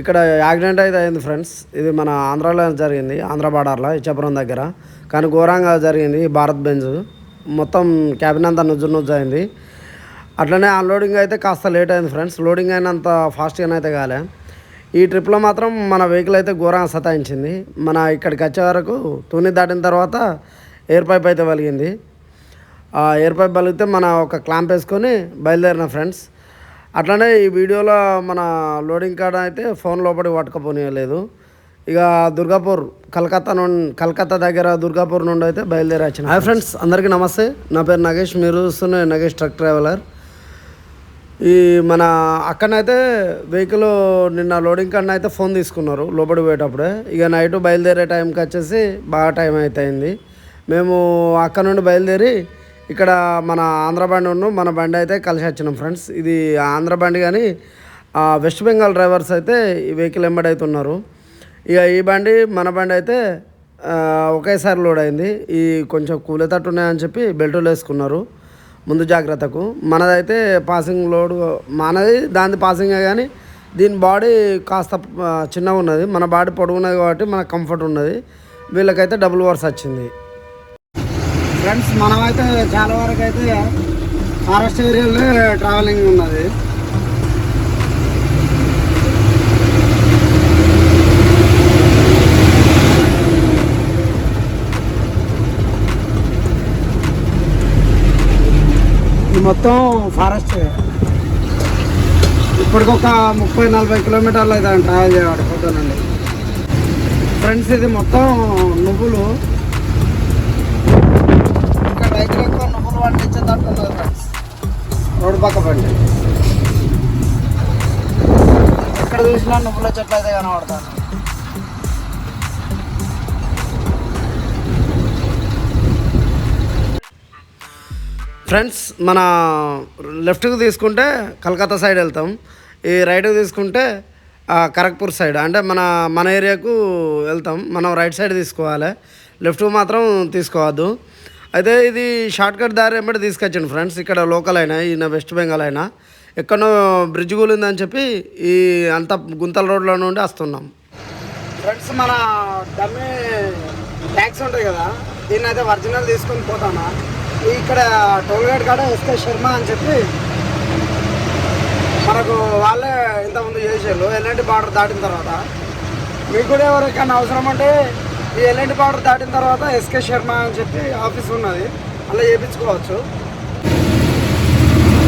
ఇక్కడ యాక్సిడెంట్ అయితే అయింది ఫ్రెండ్స్. ఇది మన ఆంధ్రాలో జరిగింది. ఆంధ్ర బార్డర్లో ఇచ్చాపురం దగ్గర. కానీ ఘోరంగా జరిగింది భారత్ బెంజ్. మొత్తం క్యాబిన్ అంతా నుజ్జు నుజ్జు అయింది. అట్లనే అన్లోడింగ్ అయితే కాస్త లేట్ అయింది ఫ్రెండ్స్. లోడింగ్ అయినంత ఫాస్ట్గానే అయితే కాలే. ఈ ట్రిప్లో మాత్రం మన వెహికల్ అయితే ఘోరంగా సతాయించింది. మన ఇక్కడికి వచ్చే వరకు తుని దాటిన తర్వాత ఎయిర్ పైప్ అయితే వలిగింది. ఆ ఎయిర్ పైప్ వలిగితే మన ఒక క్లాంప్ వేసుకొని బయలుదేరిన ఫ్రెండ్స్. అట్లనే ఈ వీడియోలో మన లోడింగ్ కార్డ్ అయితే ఫోన్ లోపలికి పట్టుకపోనియలేదు. ఇక దుర్గాపూర్ కలకత్తా నుండి కలకత్తా దగ్గర దుర్గాపూర్ నుండి అయితే బయలుదేరి వచ్చిన. హాయ్ ఫ్రెండ్స్ అందరికీ నమస్తే. నా పేరు నగేష్ మీరు చూస్తున్న నగేష్ ట్రక్ ట్రావెలర్. ఈ మన అక్కడనైతే వెహికల్ నిన్న లోడింగ్ కాడ అయితే ఫోన్ తీసుకున్నారు లోపలికి పోయేటప్పుడే. ఇక నైట్ బయలుదేరే టైంకి వచ్చేసి బాగా టైం అయిపోయింది మేము అక్కడ నుండి బయలుదేరి ఇక్కడ మన ఆంధ్ర బండి ఉన్న మన బండి అయితే కలిసి వచ్చినాం ఫ్రెండ్స్. ఇది ఆంధ్ర బండి కానీ వెస్ట్ బెంగాల్ డ్రైవర్స్ అయితే ఈ వెహికల్ ఎంబడైతే ఉన్నారు. ఇక ఈ బండి మన బండి అయితే ఒకేసారి లోడ్ అయింది. ఈ కొంచెం కూలేతట్టు ఉన్నాయని చెప్పి బెల్టులు వేసుకున్నారు. ముందు జాగ్రత్తకు. మనదైతే పాసింగ్ లోడ్ మనది దాని పాసింగే కానీ దీని బాడీ కాస్త చిన్నగా ఉన్నది. మన బాడీ పొడుగున్నది కాబట్టి మనకు కంఫర్ట్ ఉన్నది. వీళ్ళకైతే డబుల్ వర్స్ వచ్చింది. ఫ్రెండ్స్ మనమైతే చాలా వరకు అయితే ఫారెస్ట్ ఏరియాలో ట్రావెలింగ్ ఉన్నది. ఇది మొత్తం ఫారెస్ట్ ఇప్పటికొక ముప్పై నలభై కిలోమీటర్లు అయితే ట్రావెల్ చేయాలి పొద్దునండి ఫ్రెండ్స్ ఇది మొత్తం నువ్వులు. ఇక్కడ ఎక్కువ నువ్వులు పండించేటట్టు ఫ్రెండ్స్ రోడ్డు పక్క పండి ఎక్కడ చూసినా నువ్వుల చెట్లు అయితే కనబడతాను ఫ్రెండ్స్ మన లెఫ్ట్కి తీసుకుంటే కలకత్తా సైడ్ వెళ్తాం. ఈ రైట్కి తీసుకుంటే కరక్పూర్ సైడ్ అంటే మన మన ఏరియాకు వెళ్తాం. మనం రైట్ సైడ్ తీసుకోవాలి. లెఫ్ట్ మాత్రం తీసుకోవద్దు. అయితే ఇది షార్ట్కట్ దారి వెంబడి తీసుకొచ్చాను ఫ్రెండ్స్. ఇక్కడ లోకల్ అయినా ఈయన వెస్ట్ బెంగాల్ అయినా. ఎక్కడో బ్రిడ్జ్ కూలిందని చెప్పి ఈ అంత గుంతల రోడ్లో నుండి వస్తున్నాం. ఫ్రెండ్స్ మన డమ్మి ట్యాక్స్ ఉంటుంది కదా దీన్ని అయితే ఒరిజినల్ తీసుకొని పోతానా ఇక్కడ టోల్ గేట్ కాడ ఎస్కే శర్మ అని చెప్పి మనకు వాళ్ళే ఇంతకుముందు చేసారు ఎల్ఎంటి బార్డర్ దాటిన తర్వాత. మీకు కూడా ఎవరికైనా అవసరం అంటే ఈ ఎల్ఎండి బార్డర్ దాటిన తర్వాత ఎస్కే శర్మ అని చెప్పి ఆఫీస్ ఉన్నది. అలా చేయించుకోవచ్చు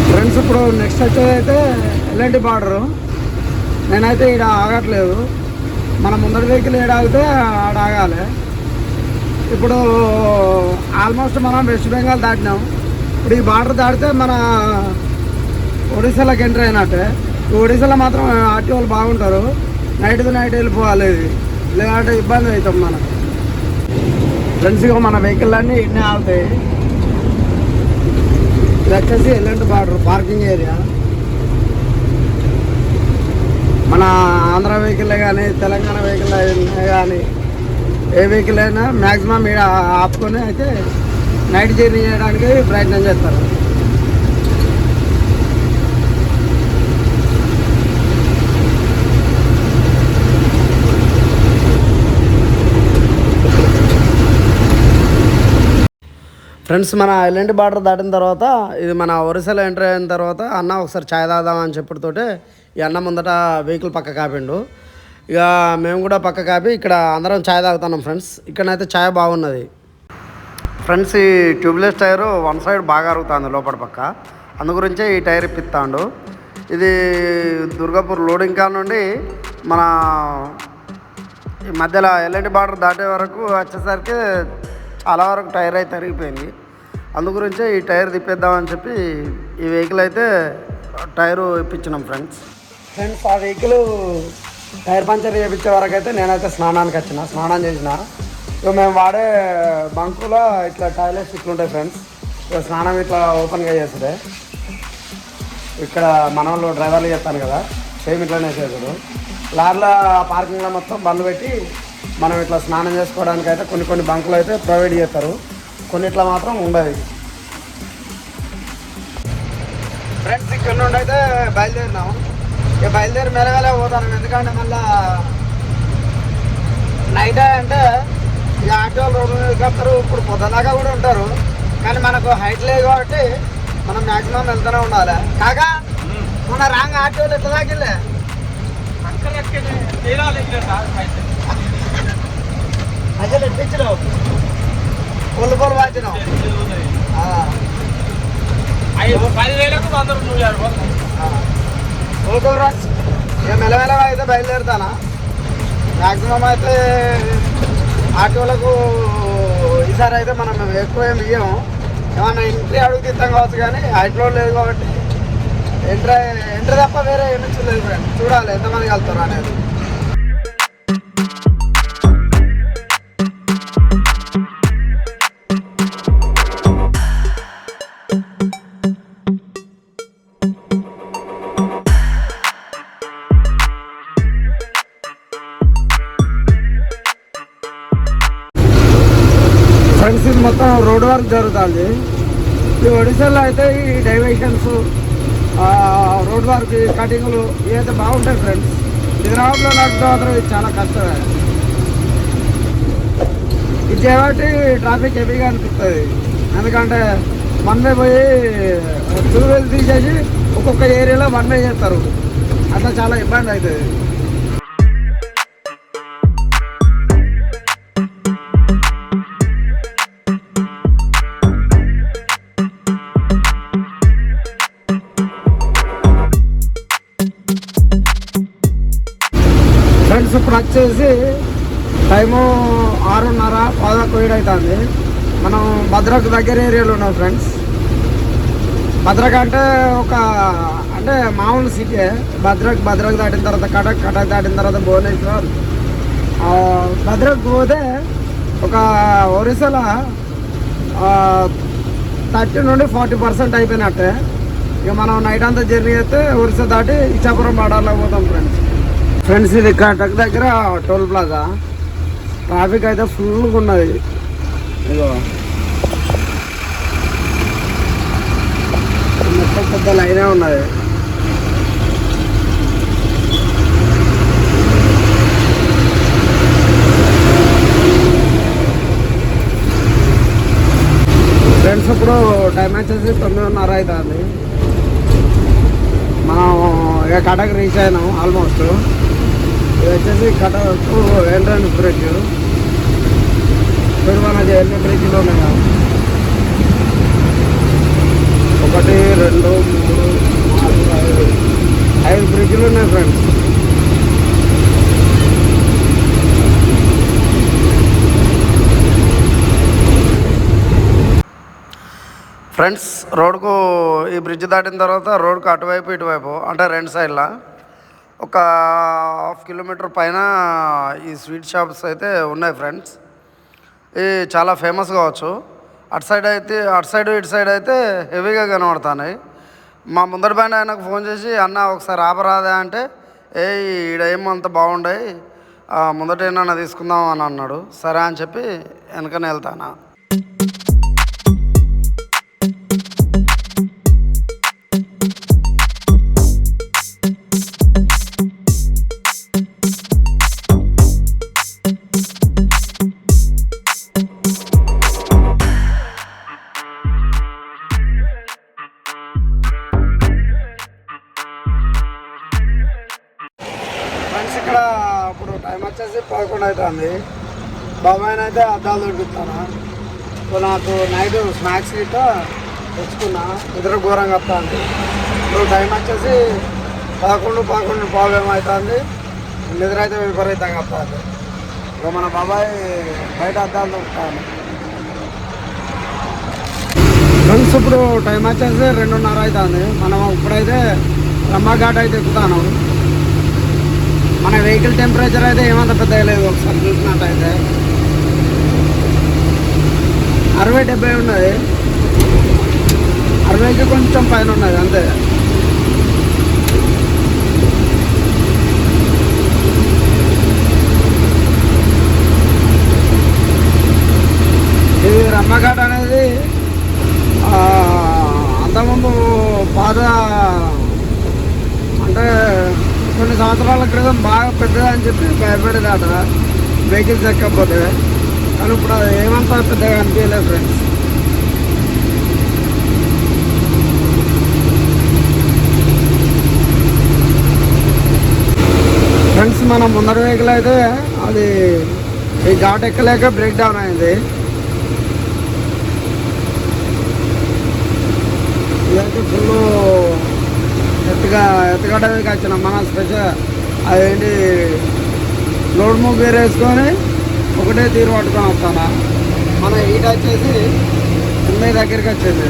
ఫ్రెండ్స్ ఇప్పుడు నెక్స్ట్ వచ్చేది అయితే ఎల్ఎంటి బార్డరు నేనైతే ఇక్కడ ఆగట్లేదు. మన ముందర వెహికల్ ఏడ ఆగితే ఆడ ఆగాలి. ఇప్పుడు ఆల్మోస్ట్ మనం వెస్ట్ బెంగాల్ దాటినాం. ఇప్పుడు ఈ బార్డర్ దాటితే మన ఒడిశాలోకి ఎంటర్ అయినట్టే. ఒడిశాలో మాత్రం ఆర్టీ వాళ్ళు బాగుంటారు. నైట్ నైట్ వెళ్ళిపోవాలి. ఇది లేదంటే ఇబ్బంది అవుతాం మనకు ఫ్రెండ్స్గా మన వెహికల్ అన్నీ ఇన్నే ఆగుతాయి. ఇది వచ్చేసి ఎల్లంటి బార్డర్ పార్కింగ్ ఏరియా మన ఆంధ్ర వెహికల్ కానీ తెలంగాణ వెహికల్ కానీ ఏ వెహికల్ అయినా మ్యాక్సిమం ఇక్కడ ఆపుకొని అయితే నైట్ జర్నీ చేయడానికి ప్రయత్నం చేస్తారు. ఫ్రెండ్స్ మన ఐలాండ్ బార్డర్ దాటిన తర్వాత ఇది మన ఒరిస్సాలో ఎంటర్ అయిన తర్వాత అన్న ఒకసారి ఛాయ్ తాగుదామని చెప్పడంతోటే ఈ అన్న ముందట వెహికల్ పక్క కాపిండు. ఇక మేము కూడా పక్క కాపి ఇక్కడ అందరం ఛాయ్ తాగుతున్నాం ఫ్రెండ్స్. ఇక్కడనైతే ఛాయ్ బాగున్నది. ఫ్రెండ్స్ ఈ ట్యూబ్లెస్ టైర్ వన్ సైడ్ బాగా అరుగుతుంది లోపల పక్క. అందు గురించే ఈ టైర్ ఇప్పిస్తాడు ఇది దుర్గాపూర్ లోడింగ్ కా నుండి మన ఈ మధ్యలో ఎల్ఎండి బార్డర్ దాటే వరకు వచ్చేసరికి చాలా వరకు టైర్ అయితే అరిగిపోయింది. అందుగురించే ఈ టైర్ తిప్పేద్దామని చెప్పి ఈ వెహికల్ అయితే టైరు ఇప్పించినాం ఫ్రెండ్స్. ఫ్రెండ్స్ ఆ వెహికల్ టైర్ పంచర్ చేయించే వరకు అయితే నేనైతే స్నానానికి వచ్చిన స్నానం చేసిన. ఇక మేము వాడే బంకులో ఇట్లా టాయిలెట్స్ ఇట్లా ఉంటాయి ఫ్రెండ్స్. ఇక స్నానం ఇట్లా ఓపెన్గా చేస్తుంది ఇక్కడ మన వాళ్ళు డ్రైవర్లు చేస్తాను కదా సేమ్ ఇట్లానే చేశారు లార్ల పార్కింగ్లో మొత్తం బండ్లు పెట్టి మనం ఇట్లా స్నానం చేసుకోవడానికి అయితే కొన్ని కొన్ని బంకులు అయితే ప్రొవైడ్ చేస్తారు. కొన్నిట్లా మాత్రం ఉండదు. ఫ్రెండ్స్ ఇక్కడ నుండి అయితే బయలుదేరినాం ఇక బయలుదేరి మెలగలే పోతాను. ఎందుకంటే మళ్ళా నైట్ అంటే ఇక ఆటో రోడ్డు కడతారు ఇప్పుడు పొద్దుదాకా కూడా ఉంటారు. కానీ మనకు హైట్ లేదు కాబట్టి మనం మ్యాక్సిమం వెళ్తూనే ఉండాలి. కాకా మన రాంగ్ ఆటోలు ఎట్లా దాకిలే అసలు ఎట్టించినావు పదివేలకు ఓకే ఇక మెల్లమెల్లగా అయితే బయలుదేరుతానా? మ్యాక్సిమం అయితే ఆటోలకు ఈసారి అయితే మనం ఎక్కువ ఏమి ఇయ్యము. ఏమన్నా ఎంట్రీ అడుగు తీస్తాం కావచ్చు కానీ హైట్లో లేదు కాబట్టి. ఎంట్రీ ఎంట్రీ తప్ప వేరే ఏమి చూడలేదు చూడాలి ఎంతమంది వెళ్తారు అనేది. ఫ్యూచర్లో అయితే ఈ డైవేషన్స్ రోడ్ వర్క్ కటింగ్లు ఇవైతే బాగుంటాయి ఫ్రెండ్స్ హైదరాబాద్లో నడుపుతూ మాత్రం ఇది చాలా కష్టమే. ఇది చేయబట్టి ట్రాఫిక్ హెవీగా అనిపిస్తుంది. ఎందుకంటే వన్ వే పోయి టూ వీల్ తీసేసి ఒక్కొక్క ఏరియాలో వన్ వే చేస్తారు. అట్లా చాలా ఇబ్బంది అవుతుంది. వచ్చేసి టైము ఆరున్నర పదకొండు ఏడు అవుతుంది మనం భద్రకు దగ్గర ఏరియాలో ఉన్నాం ఫ్రెండ్స్. భద్రక్ అంటే ఒక అంటే మామూలు సిటీ భద్రక్ భద్రక్ దాటిన తర్వాత కటక్ కటక్ దాటిన తర్వాత భువనేశ్వర్. ఆ, భద్రక్ పోతే ఒక ఒరిస్సాలో థర్టీ నుండి ఫార్టీ పర్సెంట్ అయిపోయినట్టే. ఇక మనం నైట్ అంతా జర్నీ అయితే ఒరిస్సా దాటి ఇచ్చాపురం బాడాలో పోతాం ఫ్రెండ్స్. ఫ్రెండ్స్ ఇది కటక్ దగ్గర టోల్ ప్లాజా. ట్రాఫిక్ అయితే ఫుల్గా ఉన్నది. ఇగో మొత్తం పెద్ద లైనే ఉన్నది. ఫ్రెండ్స్ ఇప్పుడు టైం వచ్చేసి తొమ్మిదిన్నర అవుతుంది. మనం ఇక కటక్ రీచ్ అయినాం ఆల్మోస్ట్ ఇది వచ్చేసి కట ఎంట్రన్స్ బ్రిడ్జ్. తిరుమలది మనకి ఎన్ని బ్రిడ్జ్లు ఉన్నాయా ఒకటి రెండు మూడు నాలుగు ఐదు. ఐదు బ్రిడ్జ్లు ఉన్నాయి ఫ్రెండ్స్. ఫ్రెండ్స్ రోడ్కు ఈ బ్రిడ్జ్ దాటిన తర్వాత రోడ్కు అటువైపు ఇటువైపు అంటే రెండు సైడ్లా ఒక హాఫ్ కిలోమీటర్ పైన ఈ స్వీట్ షాప్స్ అయితే ఉన్నాయి ఫ్రెండ్స్. ఇవి చాలా ఫేమస్ కావచ్చు. అటు సైడ్ అయితే అటు సైడ్ ఇటు సైడ్ అయితే హెవీగా కనబడుతున్నాయి. మా ముందరి బ్యాండ్ ఆయనకు ఫోన్ చేసి అన్న ఒకసారి ఆపరాదా అంటే ఏ ఈడ అంత బాగుండాయి? ముందట ఏమన్నా తీసుకుందాం అని అన్నాడు. సరే అని చెప్పి వెనకనే వెళ్తానా. అయితే అద్దాలు దొరుకుతాను సో నాకు నైట్ స్నాక్స్ గిట్ట తెచ్చుకున్నా. ఇద్దరు ఘోరంగా వస్తుంది. ఇప్పుడు టైం వచ్చేసి పదకొండు పదకొండు ప్రాబ్లం అవుతుంది. నిద్ర అయితే విపరీతంగా వస్తుంది. ఇక మన బాబాయ్ బయట అద్దాలు దొరుకుతాను ఫ్రెండ్స్ ఇప్పుడు టైం వచ్చేసి రెండున్నర అవుతుంది. మనం ఇప్పుడైతే రమ్మఘాట్ అయితే ఎక్కుతాను. మన వెహికల్ టెంపరేచర్ అయితే ఏమంత పెద్దగా లేదు ఒకసారి చూసినట్టయితే. అరవై డెబ్బై ఉన్నది అరవైకి కొంచెం పైన ఉన్నది అంతే. ఇది రమ్మఘాట్ అనేది అంతకుముందు పాత అంటే సంవత్సరాల క్రితం బాగా పెద్దదని చెప్పి చెప్పి భయపడేదాట వెహికల్స్ ఎక్కకపోతే కానీ ఇప్పుడు అది ఏమంతా పెద్దగా అనిపించలేదు ఫ్రెండ్స్ ఫ్రెండ్స్ మన ముందర వెహికల్ అయితే అది ఈ ఘాట్ ఎక్కలేక బ్రేక్ డౌన్ అయింది. ఇదైతే ఫుల్ ఎత్తుగా ఎత్తుగడ్డకి వచ్చిన. మన స్పెషల్ అదేంటి లోడ్ మూవ్ వేరేసుకొని వేసుకొని ఒకటే తీరు పట్టుకొని వస్తానా? మన ఈట వచ్చేసి ఎనభై దగ్గరికి వచ్చేది.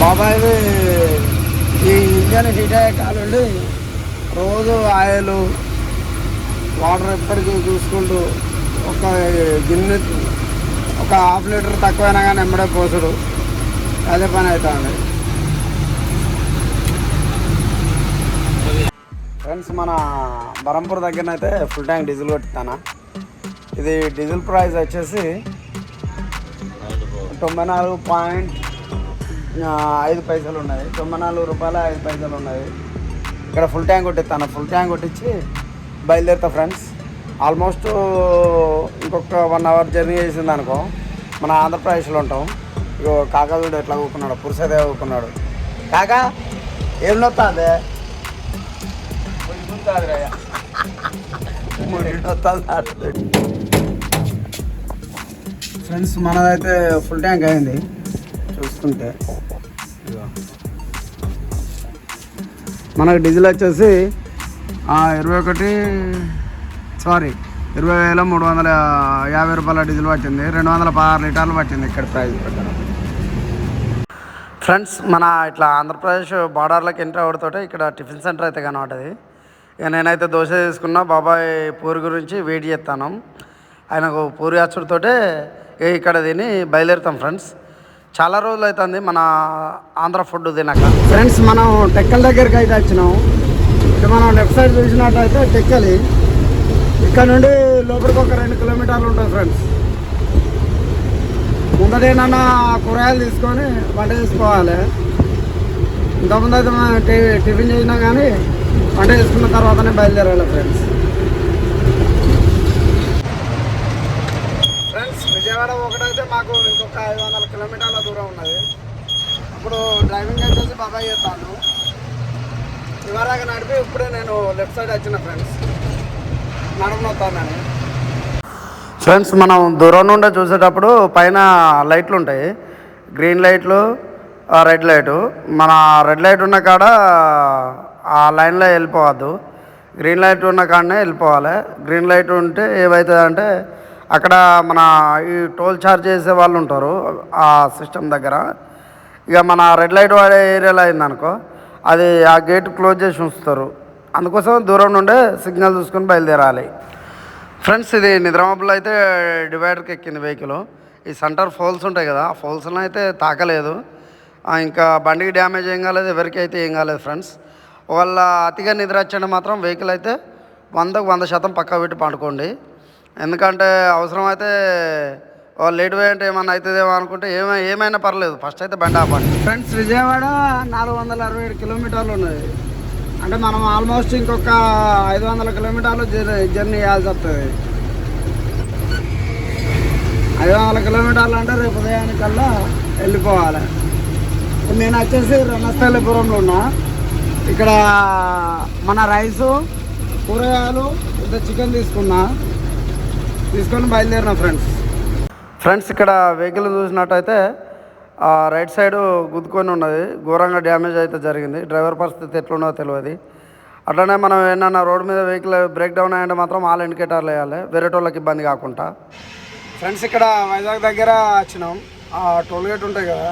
బాబాయ్ ఈ ఇంజన్ హీట్ అయ్యే కాలండి రోజు ఆయిలు వాటర్ ఎప్పటికీ చూసుకుంటూ ఒక గిన్నె ఒక హాఫ్ లీటర్ తక్కువైనా కానీ ఎమ్మడే పోసుడు. అదే పని అవుతుంది ఫ్రెండ్స్ మన బరంపూర్ దగ్గరనైతే ఫుల్ ట్యాంక్ డీజిల్ కొట్టిస్తానా ఇది డీజిల్ ప్రైస్ వచ్చేసి తొంభై నాలుగు పాయింట్ ఐదు పైసలు ఉన్నాయి తొంభై నాలుగు రూపాయల ఐదు పైసలు ఉన్నాయి ఇక్కడ ఫుల్ ట్యాంక్ కొట్టిస్తాను ఫుల్ ట్యాంక్ కొట్టించి బయలుదేరుతా ఫ్రెండ్స్ ఆల్మోస్ట్ uh, ఇంకొక వన్ అవర్ జర్నీ చేసింది అనుకో. మన ఆంధ్రప్రదేశ్లో ఉంటాం. ఇగో కాకాదుడు ఎట్లా ఊకున్నాడు పురుషదే ఊకున్నాడు కాకా ఏం నొత్తాదే? ఫ్రెండ్స్ మనదైతే ఫుల్ ట్యాంక్ అయింది. చూస్తుంటే. మనకు డీజిల్ వచ్చేసి ఇరవై ఒకటి సారీ ఇరవై వేల మూడు వందల యాభై రూపాయల డీజిల్ పట్టింది రెండు వందల పదహారు లీటర్లు పట్టింది ఇక్కడ ప్రైస్ ప్రకారం. ఫ్రెండ్స్ మన ఇట్లా ఆంధ్రప్రదేశ్ బార్డర్లోకి ఎంటర్ అవడంతో ఇక్కడ టిఫిన్ సెంటర్ అయితే కనబడ్డది. ఇక నేనైతే దోశ తీసుకున్నా బాబాయ్ పూరి గురించి వెయిట్ చేస్తాను. ఆయనకు పూరి అచ్చుడితోటే ఇక ఇక్కడ తిని బయలుదేరుతాం ఫ్రెండ్స్. చాలా రోజులు అవుతుంది మన ఆంధ్ర ఫుడ్ తినక. ఫ్రెండ్స్ మనం టెక్కల దగ్గరికి అయితే వచ్చినాం. ఇటు మనం లెఫ్ట్ సైడ్ చూసినట్టయితే టెక్కలి. ఇక్కడ నుండి లోపలికి ఒక రెండు కిలోమీటర్లు ఉంటుంది ఫ్రెండ్స్ ముందటేనన్నా కూరగాయలు తీసుకొని వంట చేసుకోవాలి. ఇంతకుముందు అయితే మనం టిఫిన్ చేసినా కానీ వంట చేసుకున్న తర్వాతనే బయలుదేరాలి ఫ్రెండ్స్ ఫ్రెండ్స్ విజయవాడ ఒకటైతే మాకు ఇంకొక ఐదు వందల కిలోమీటర్ల దూరం ఉన్నది. ఇప్పుడు డ్రైవింగ్ వచ్చేసి బాబాయ్ చేస్తాను ఇవరాక నడిపి ఇప్పుడే నేను లెఫ్ట్ సైడ్ వచ్చిన ఫ్రెండ్స్. నడమనొస్తానని ఫ్రెండ్స్ మనం దూరం నుండి చూసేటప్పుడు పైన లైట్లు ఉంటాయి. గ్రీన్ లైట్లు రెడ్ లైటు. మన రెడ్ లైట్ ఉన్న కాడ ఆ లైన్లో వెళ్ళిపోవద్దు. గ్రీన్ లైట్ ఉన్న కాడనే వెళ్ళిపోవాలి. గ్రీన్ లైట్ ఉంటే ఏమవుతుందంటే అక్కడ మన ఈ టోల్ ఛార్జ్ చేసే వాళ్ళు ఉంటారు ఆ సిస్టమ్ దగ్గర. ఇక మన రెడ్ లైట్ వాడే ఏరియాలో అయిందనుకో అది ఆ గేట్ క్లోజ్ చేసి ఉంచుతారు అందుకోసం దూరం నుండే సిగ్నల్ చూసుకొని బయలుదేరాలి. ఫ్రెండ్స్ ఇది నిద్రమబ్బులో అయితే డివైడర్కి ఎక్కింది వెహికల్ ఈ సెంటర్ ఫోల్స్ ఉంటాయి కదా ఆ ఫోల్స్లో అయితే తాకలేదు. ఇంకా బండికి డ్యామేజ్ ఏం కాలేదు ఎవరికి అయితే ఏం కాలేదు ఫ్రెండ్స్ వాళ్ళ అతిగా నిద్ర వచ్చండి మాత్రం వెహికల్ అయితే వందకు వంద శాతం పక్క పెట్టి పండుకోండి. ఎందుకంటే అవసరమైతే వాళ్ళు లేట్ అంటే ఏమన్నా అవుతుందేమో అనుకుంటే ఏమై ఏమైనా పర్లేదు. ఫస్ట్ అయితే బండి ఆపండి. ఫ్రెండ్స్ విజయవాడ నాలుగు వందల అరవై ఏడు కిలోమీటర్లు ఉన్నది. అంటే మనం ఆల్మోస్ట్ ఇంకొక ఐదు వందల కిలోమీటర్లు జర్నీ జర్నీ చేయాల్సి వస్తుంది. ఐదు వందల కిలోమీటర్లు అంటే రేపు ఉదయానికల్లా వెళ్ళిపోవాలి. నేను వచ్చేసి రణస్థలిపురంలో ఉన్నా. ఇక్కడ మన రైసు కూరగాయలు ఇంత చికెన్ తీసుకున్నా. తీసుకొని బయలుదేరిన ఫ్రెండ్స్ ఫ్రెండ్స్ ఇక్కడ వెహికల్ చూసినట్టయితే రైట్ సైడ్ గుద్దుకొని ఉన్నది. ఘోరంగా డ్యామేజ్ అయితే జరిగింది. డ్రైవర్ పరిస్థితి ఎట్లున్నదో తెలియదు అట్లనే మనం ఏమన్నా రోడ్డు మీద వెహికల్ బ్రేక్ డౌన్ అయ్యంటే మాత్రం ఆల్ ఇండికేటర్లు వేయాలి. వేరే వాళ్ళకి ఇబ్బంది కాకుండా. ఫ్రెండ్స్ ఇక్కడ వైజాగ్ దగ్గర వచ్చినాం. ఆ టోల్ గేట్ ఉంటాయి కదా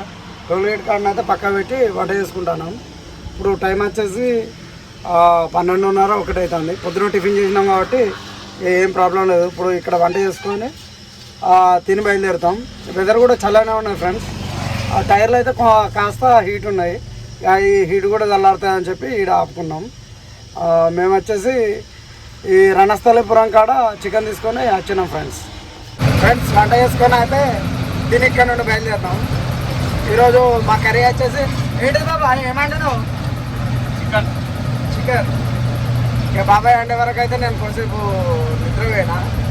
టోల్ గేట్ అయితే పక్క పెట్టి వంట చేసుకుంటాను ఇప్పుడు టైం వచ్చేసి పన్నెండున్నర ఒకటి అవుతుంది పొద్దున టిఫిన్ చేసినాం కాబట్టి ఏం ప్రాబ్లం లేదు. ఇప్పుడు ఇక్కడ వంట చేసుకొని తిని బయలుదేరుతాం. వెదర్ కూడా చల్లగానే ఉన్నాయి ఫ్రెండ్స్ ఆ టైర్లు అయితే కాస్త హీట్ ఉన్నాయి. ఈ హీట్ కూడా చల్లారుతాయని చెప్పి ఈడ ఆపుకున్నాం. మేము వచ్చేసి ఈ రణస్థలిపురం కాడ చికెన్ తీసుకొని వచ్చినాం ఫ్రెండ్స్ ఫ్రెండ్స్ వంట చేసుకొని అయితే దీని ఇక్కడ నుండి బయలుదేరుతాం. ఈరోజు మా కర్రీ వచ్చేసి ఏంటి బాబా? ఏమంటున్నావు? చికెన్ చికెన్ ఇక బాబాయ్ అండే వరకు అయితే నేను కొంచెంసేపు నిద్ర పోయినా ఓ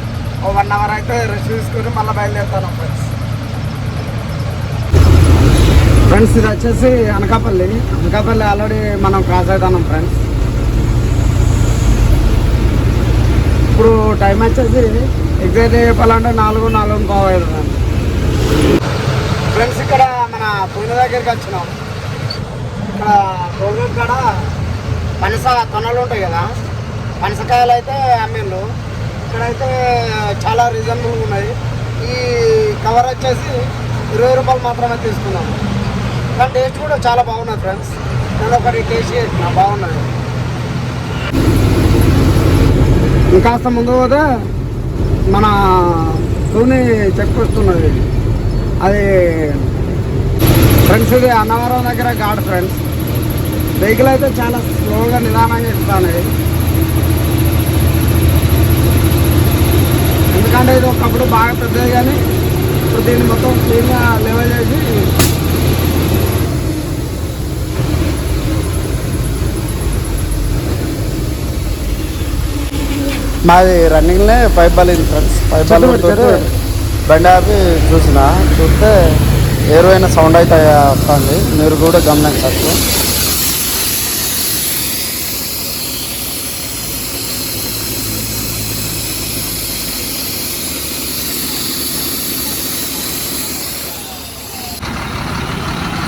వన్ అవర్ అయితే రెస్ట్ తీసుకొని మళ్ళీ బయలుదేరుతాను ఫ్రెండ్స్ ఫ్రెండ్స్ ఇది వచ్చేసి అనకాపల్లి. అనకాపల్లి ఆల్రెడీ మనం క్రాస్ అవుతున్నాం ఫ్రెండ్స్ ఇప్పుడు టైం వచ్చేసి ఎగ్జాక్ట్ చెప్పాలంటే నాలుగు నాలుగు పావు అవుతుంది ఫ్రెండ్స్ ఇక్కడ మన పూజ దగ్గరికి వచ్చినాం. ఇక్కడ టోల్గేట్ కాడ పనస తొనలు ఉంటాయి కదా. పనసకాయలు అయితే అమ్మిండ్రు. ఇక్కడైతే చాలా రీజనబుల్గా ఉన్నాయి. ఈ కవర్ వచ్చేసి ఇరవై రూపాయలు మాత్రమే తీసుకున్నాము కానీ టేస్ట్ కూడా చాలా బాగున్నది ఫ్రెండ్స్ నేను ఒకటి టేస్ట్ చేసిన బాగున్నది ఇంకాస్త ముందు పోతే మన తూని చెక్ వస్తున్నది. అది ఫ్రెండ్స్ ఇది అన్నవరం దగ్గర గాడ్ ఫ్రెండ్స్ వెహికల్ అయితే చాలా స్లోగా నిదానంగా ఎక్కుతాయి ఎందుకంటే ఇది ఒకప్పుడు బాగా పెద్దది కానీ ఇప్పుడు దీన్ని మొత్తం క్లీన్గా లెవెల్ చేసి మాది రన్నింగ్లే పైప్ బలింది ఫ్రెండ్స్ పైప్ చదువు బల్ చదువు. బండి ఆపి చూసిన. చూస్తే ఏరువైన సౌండ్ అయితే వస్తుంది. మీరు కూడా గమనించవచ్చు.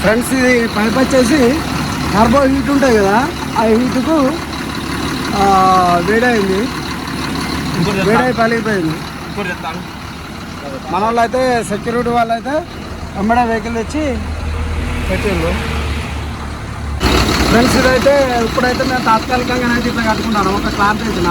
ఫ్రెండ్స్ ఇది పైప్ వచ్చేసి టర్బో హీట్ ఉంటాయి కదా ఆ హీట్కు వేడైంది. వేడై పలిగిపోయింది మన వాళ్ళు అయితే సెక్యూరిటీ వాళ్ళు అయితే వెంబడే వెహికల్ తెచ్చి పెట్టిండ్రు. ఫ్రెండ్స్ ఇదైతే ఇప్పుడైతే నేను తాత్కాలికంగా అయితే ఇట్లా కట్టుకున్నాను ఒక క్లాత్ వేసిన.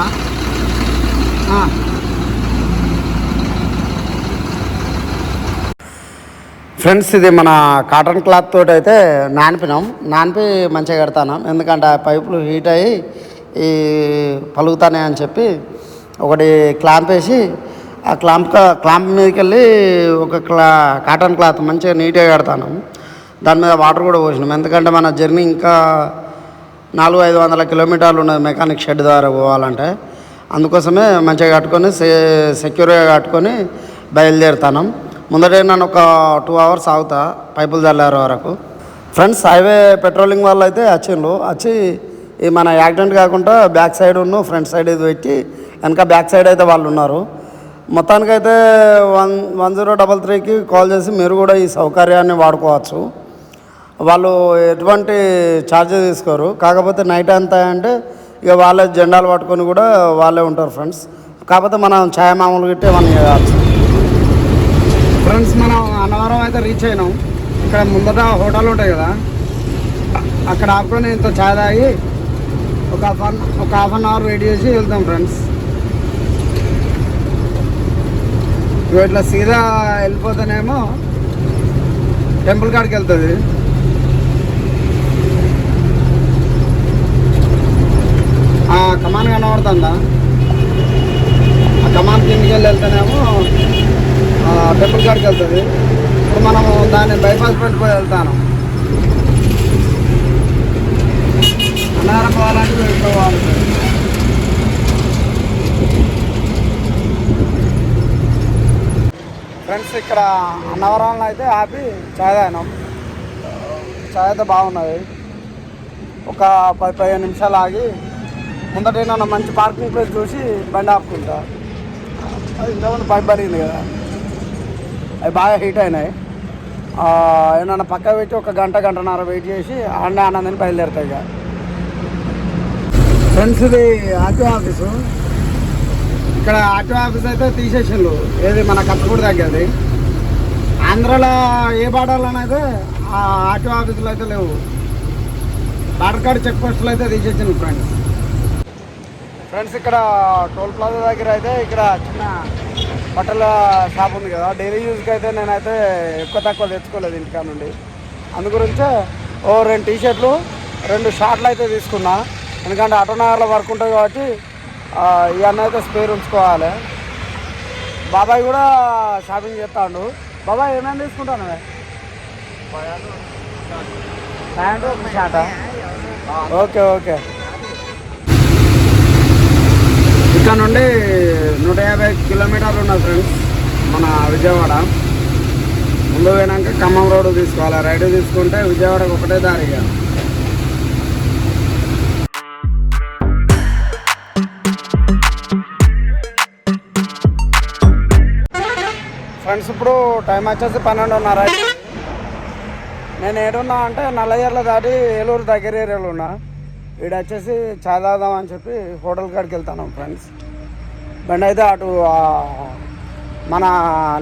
ఫ్రెండ్స్ ఇది మన కాటన్ క్లాత్ తోటి అయితే నానిపినాం. నానిపి మంచిగా కడతాను. ఎందుకంటే ఆ పైపులు హీట్ అయ్యి ఈ పలుగుతానే అని చెప్పి ఒకటి క్లాంప్ వేసి ఆ క్లాంప్ క్లాంప్ మీదకి వెళ్ళి ఒక క్లా కాటన్ క్లాత్ మంచిగా నీట్గా కడతాను. దాని మీద వాటర్ కూడా పోసినాం. ఎందుకంటే మన జర్నీ ఇంకా నాలుగు ఐదు వందల కిలోమీటర్లు ఉన్నది మెకానిక్ షెడ్ ద్వారా పోవాలంటే. అందుకోసమే మంచిగా కట్టుకొని సే సెక్యూర్గా కట్టుకొని బయలుదేరుతాను. ముందటే నన్ను ఒక టూ అవర్స్ ఆగుతా పైపులు చల్లారు వరకు. ఫ్రెండ్స్ హైవే పెట్రోలింగ్ వాళ్ళు అయితే వచ్చిండ్రు. వచ్చి ఈ మన యాక్సిడెంట్ కాకుండా బ్యాక్ సైడ్ ఉన్న ఫ్రంట్ సైడ్ ఇది పెట్టి వెనక బ్యాక్ సైడ్ అయితే వాళ్ళు ఉన్నారు. మొత్తానికైతే వన్ వన్ జీరో డబల్ త్రీకి కాల్ చేసి మీరు కూడా ఈ సౌకర్యాన్ని వాడుకోవచ్చు. వాళ్ళు ఎటువంటి ఛార్జ్ తీసుకోరు. కాకపోతే నైట్ అంతా అంటే ఇక వాళ్ళే జెండాలు పట్టుకొని కూడా వాళ్ళే ఉంటారు ఫ్రెండ్స్ కాకపోతే మనం ఛాయ్ మామూలు గిట్టే మనం చేయవచ్చు ఫ్రెండ్స్ మనం అన్నవరం అయితే రీచ్ అయినాం. ఇక్కడ ముందట హోటల్ ఉంటాయి కదా. అక్కడ ఆపుకొని ఇంత ఛాయ్ తాగి ఒక హాఫ్ అన్ ఒక హాఫ్ అన్ అవర్ వెయిట్ చేసి వెళ్తాం ఫ్రెండ్స్ ఇట్లా సీదా వెళ్ళిపోతేనేమో టెంపుల్ కాడికి వెళ్తుంది. ఆ కమాన్ కనబడుతుందా? ఆ కమాన్ కిందికి వెళ్ళి వెళ్తేనేమో టెంపుల్ కాడికి వెళ్తుంది. ఇప్పుడు మనము దాన్ని బైపాస్ పట్టుకొని వెళ్తాను. అన్నారం పోవాలంటే వెళ్ళిపోవాలి ఫ్రెండ్స్ ఇక్కడ అన్నవరంలో అయితే ఆపి చాయ్ తాగినాం. చాయ్ అయితే బాగున్నది ఒక పది పదిహేను నిమిషాలు ఆగి ముందట మంచి పార్కింగ్ ప్లేస్ చూసి బండి ఆపుకుంటా. అది ఇంతకుముందు పైప్ పడింది కదా. అవి బాగా హీట్ అయినాయి. ఏమన్నా పక్క పెట్టి ఒక గంట గంటన్నర వెయిట్ చేసి ఆడనే ఆనందని బయలుదేరుతాయి ఇక. ఫ్రెండ్స్ ఇది ఆర్టీఓ ఆఫీసు. ఇక్కడ ఆర్టీఓ ఆఫీస్ అయితే తీసేసిండ్రు. ఏది మన కత్తగూడ దగ్గరది ఆంధ్రాలో ఏ బార్డర్లోనైతే ఆ ఆర్టీఓ ఆఫీసులు అయితే లేవు. బార్డర్ కార్డ్ చెక్ పోస్టులు అయితే తీసేసిండ్రు ఫ్రెండ్స్. ఫ్రెండ్స్ ఇక్కడ టోల్ ప్లాజా దగ్గర అయితే ఇక్కడ చిన్న బట్టల షాప్ ఉంది కదా డైలీ యూజ్కి అయితే నేనైతే ఎక్కువ తక్కువ తెచ్చుకోలేదు ఇంటికా నుండి. అందు గురించే ఓ రెండు టీ షర్ట్లు రెండు షార్ట్లు అయితే తీసుకున్నా. ఎందుకంటే ఆటోనగర్లో వర్క్ ఉంటుంది కాబట్టి ఇవన్నీ అయితే స్పేర్ ఉంచుకోవాలి. బాబాయ్ కూడా షాపింగ్ చేస్తాడు. బాబాయ్ ఏమేమి తీసుకుంటాను? ప్యాంటు ఒక షార్టా? ఓకే ఓకే ఇక్కడ నుండి నూట యాభై కిలోమీటర్లు ఉన్నాయి ఫ్రెండ్స్ మన విజయవాడ. ముందు పోయినాక ఖమ్మం రోడ్డు తీసుకోవాలి. రైడ్ తీసుకుంటే విజయవాడకు ఒకటే దారిగా ఫ్రెండ్స్ ఇప్పుడు టైం వచ్చేసి పన్నెండున్నర నేను ఏడున్నా అంటే నల్లజర్ల దాటి ఏలూరు దగ్గర ఏరియాలో ఉన్నా. ఈడ వచ్చేసి చాయ్ తాగుదాం అని చెప్పి హోటల్ కాడికి వెళ్తాను ఫ్రెండ్స్. బండి అయితే అటు మన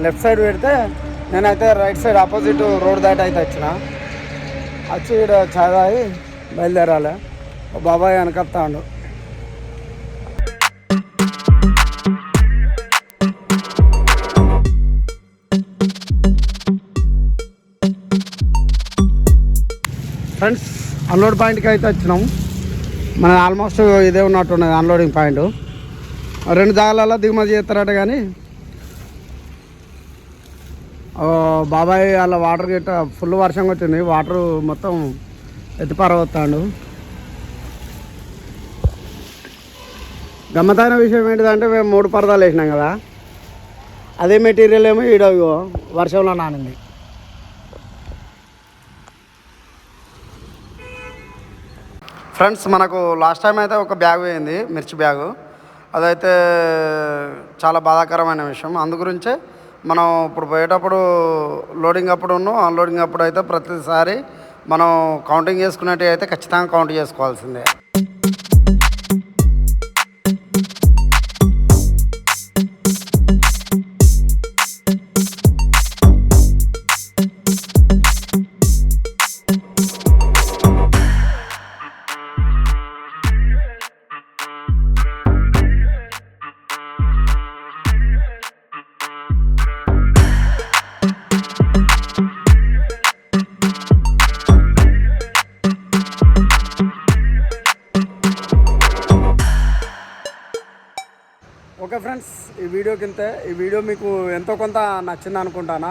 లెఫ్ట్ సైడ్ పెడితే నేనైతే రైట్ సైడ్ ఆపోజిట్ రోడ్ దాటి అయితే వచ్చిన. వచ్చి ఇక్కడ చాయ్ బయలుదేరాలి. బాబాయ్ వెనకత్తాడు. ఫ్రెండ్స్ అన్లోడ్ పాయింట్కి అయితే వచ్చినాం. మన ఆల్మోస్ట్ ఇదే ఉన్నట్టున్నది అన్లోడింగ్ పాయింట్ రెండు జాగాలలో దిగుమతి చేస్తారట కానీ బాబాయ్ వాళ్ళ వాటర్ గిట్ట ఫుల్ వర్షం వచ్చింది. వాటర్ మొత్తం ఎత్తిపారవస్తాడు గమ్మతైన విషయం ఏంటిదంటే మేము మూడు పరదాలు వేసినాం కదా. అదే మెటీరియల్ ఏమో ఈడో వర్షంలో నానింది. ఫ్రెండ్స్ మనకు లాస్ట్ టైం అయితే ఒక బ్యాగ్ పోయింది మిర్చి బ్యాగు. అదైతే చాలా బాధాకరమైన విషయం. అందు గురించే మనం ఇప్పుడు పోయేటప్పుడు లోడింగ్ అప్పుడు అన్లోడింగ్ అప్పుడు అయితే ప్రతిసారి మనం కౌంటింగ్ చేసుకున్నట్టు అయితే ఖచ్చితంగా కౌంట్ చేసుకోవాల్సిందే. ఓకే ఫ్రెండ్స్ ఈ వీడియో కింద ఈ వీడియో మీకు ఎంతో కొంత నచ్చింది అనుకుంటానా?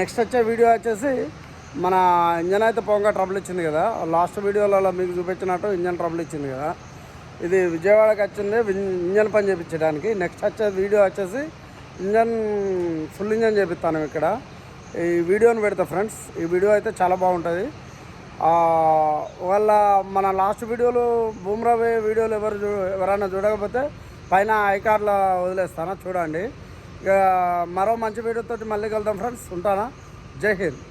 నెక్స్ట్ వచ్చే వీడియో వచ్చేసి మన ఇంజన్ అయితే పోగా ట్రబుల్ ఇచ్చింది కదా. లాస్ట్ వీడియోలలో మీకు చూపించినట్టు ఇంజన్ ట్రబుల్ ఇచ్చింది కదా. ఇది విజయవాడకి వచ్చింది ఇంజన్ పని చేయించడానికి నెక్స్ట్ వచ్చే వీడియో వచ్చేసి ఇంజన్ ఫుల్ ఇంజన్ చేపిస్తాను ఇక్కడ. ఈ వీడియోని పెడతా ఫ్రెండ్స్. ఈ వీడియో అయితే చాలా బాగుంటుంది. వాళ్ళ మన లాస్ట్ వీడియోలు బూమ్రా వీడియోలు ఎవరు చూ ఎవరైనా చూడకపోతే పైన ఐకార్లో వదిలేస్తాను? చూడండి. ఇక మరో మంచి వీడియోతో మళ్ళీ కలుద్దాం ఫ్రెండ్స్. ఉంటానా? జై హింద్.